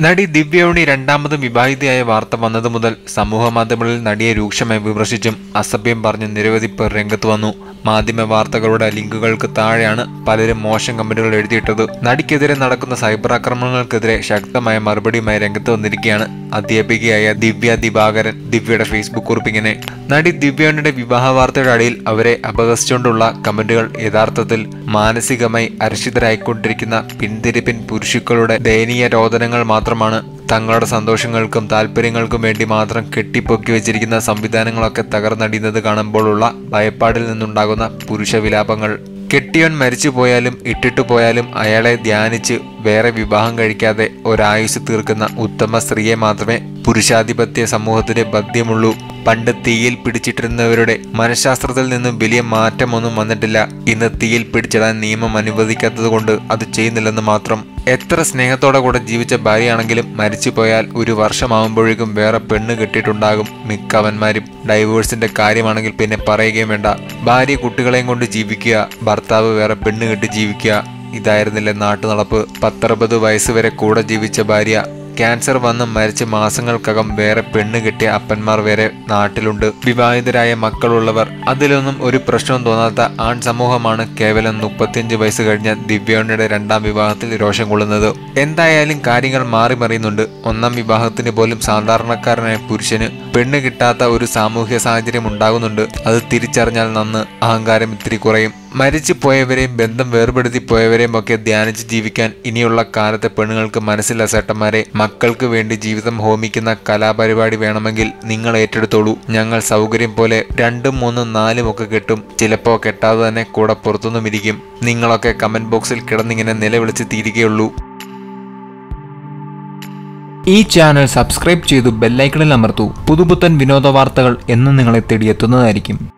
നടി ദിവ്യോണി രണ്ടാമതും വിവാഹിതയായ വാർത്ത വന്നതു മുതൽ സമൂഹ മാധ്യമങ്ങളിൽ നടിയെ രൂക്ഷമായി വിമർശിച്ചും അസഭ്യം പറഞ്ഞ് നിരവധി പേർ രംഗത്ത് വന്നു. മാധ്യമ വാർത്തകളുടെ ലിങ്കുകൾക്ക് താഴെയാണ് പലരും മോശം കമന്റുകൾ എഴുതിയിട്ടത്. നടിക്കെതിരെ നടക്കുന്ന സൈബർ ആക്രമണങ്ങൾക്കെതിരെ ശക്തമായ മറുപടിയുമായി രംഗത്ത് വന്നിരിക്കുകയാണ് അധ്യാപികയായ ദിവ്യ ദിവാകരൻ ദിവ്യയുടെ ഫേസ്ബുക്ക് കുറിപ്പിങ്ങനെ. നടി ദിവ്യയുടെ വിവാഹ വാർത്തയുടെ അടിയിൽ അവരെ അപഹസിച്ചുകൊണ്ടുള്ള കമന്റുകൾ യഥാർത്ഥത്തിൽ മാനസികമായി അരക്ഷിതരായിക്കൊണ്ടിരിക്കുന്ന പിന്തിരിപ്പിൻ പുരുഷുക്കളുടെ ദയനീയ രോദനങ്ങൾ മാത്രമാണ്. തങ്ങളുടെ സന്തോഷങ്ങൾക്കും താല്പര്യങ്ങൾക്കും വേണ്ടി മാത്രം കെട്ടിപ്പൊക്കി വെച്ചിരിക്കുന്ന സംവിധാനങ്ങളൊക്കെ തകർന്നടിയുന്നത് കാണുമ്പോഴുള്ള ഭയപ്പാടിൽ നിന്നുണ്ടാകുന്ന പുരുഷ വിലാപങ്ങൾ. കെട്ടിയവൻ മരിച്ചു പോയാലും ഇട്ടിട്ടു പോയാലും അയാളെ ധ്യാനിച്ച് വേറെ വിവാഹം കഴിക്കാതെ ഒരായുസ് തീർക്കുന്ന ഉത്തമ സ്ത്രീയെ മാത്രമേ പുരുഷാധിപത്യ സമൂഹത്തിന് ബദ്ധ്യമുള്ളൂ പണ്ട് തീയിൽ പിടിച്ചിട്ടിരുന്നവരുടെ മനഃശാസ്ത്രത്തിൽ നിന്നും വലിയ മാറ്റമൊന്നും വന്നിട്ടില്ല. ഇന്ന് തീയിൽ പിടിച്ചിടാൻ നിയമം അനുവദിക്കാത്തത് കൊണ്ട് അത് ചെയ്യുന്നില്ലെന്ന് മാത്രം. എത്ര സ്നേഹത്തോടെ കൂടെ ജീവിച്ച ഭാര്യയാണെങ്കിലും മരിച്ചുപോയാൽ ഒരു വർഷമാകുമ്പോഴേക്കും വേറെ പെണ്ണ് കെട്ടിയിട്ടുണ്ടാകും മിക്കവന്മാരും. ഡൈവേഴ്സിന്റെ കാര്യമാണെങ്കിൽ പിന്നെ പറയുകയും വേണ്ട. ഭാര്യ കുട്ടികളെയും കൊണ്ട് ജീവിക്കുക ഭർത്താവ് വേറെ പെണ്ണ് കെട്ടി ജീവിക്കുക. ഇതായിരുന്നില്ലേ നാട്ടുനടപ്പ്. പത്തറുപത് വയസ്സ് വരെ കൂടെ ജീവിച്ച ഭാര്യ. ക്യാൻസർ വന്ന് മരിച്ച് മാസങ്ങൾക്കകം വേറെ പെണ്ണ് കിട്ടിയ അപ്പന്മാർ വരെ നാട്ടിലുണ്ട്. വിവാഹിതരായ മക്കളുള്ളവർ അതിലൊന്നും ഒരു പ്രശ്നവും തോന്നാത്ത ആൺ സമൂഹമാണ് കേവലം മുപ്പത്തിയഞ്ച് വയസ്സ് കഴിഞ്ഞ ദിവ്യണ്ണയുടെ രണ്ടാം വിവാഹത്തിൽ രോഷം കൊള്ളുന്നത്. എന്തായാലും കാര്യങ്ങൾ മാറി മറിയുന്നുണ്ട്. ഒന്നാം വിവാഹത്തിന് പോലും സാധാരണക്കാരനായ പുരുഷന് പെണ്ണ് കിട്ടാത്ത ഒരു സാമൂഹ്യ സാഹചര്യം ഉണ്ടാകുന്നുണ്ട്. അത് തിരിച്ചറിഞ്ഞാൽ നന്ന് അഹങ്കാരം ഇത്തിരി കുറയും. മരിച്ചു പോയവരെയും ബന്ധം വേർപെടുത്തി പോയവരെയും ഒക്കെ ധ്യാനിച്ച് ജീവിക്കാൻ ഇനിയുള്ള കാലത്തെ പെണ്ണുങ്ങൾക്ക് മനസ്സില്ല സേട്ടന്മാരെ. മക്കൾക്ക് വേണ്ടി ജീവിതം ഹോമിക്കുന്ന കലാപരിപാടി വേണമെങ്കിൽ നിങ്ങൾ ഏറ്റെടുത്തോളൂ. ഞങ്ങൾ സൗകര്യം പോലെ രണ്ടും മൂന്നും നാലും ഒക്കെ കെട്ടും. ചിലപ്പോ കെട്ടാതെ തന്നെ കൂടെ പുറത്തുനിന്നും ഇരിക്കും. നിങ്ങളൊക്കെ കമന്റ് ബോക്സിൽ കിടന്നിങ്ങനെ നിലവിളിച്ച് തീരുകയുള്ളൂ. ഈ ചാനൽ സബ്സ്ക്രൈബ് ചെയ്തു ബെല്ലൈക്കണിൽ അമർത്തു. പുതുപുത്തൻ വിനോദ വാർത്തകൾ എന്നും നിങ്ങളെ തേടിയെത്തുന്നതായിരിക്കും.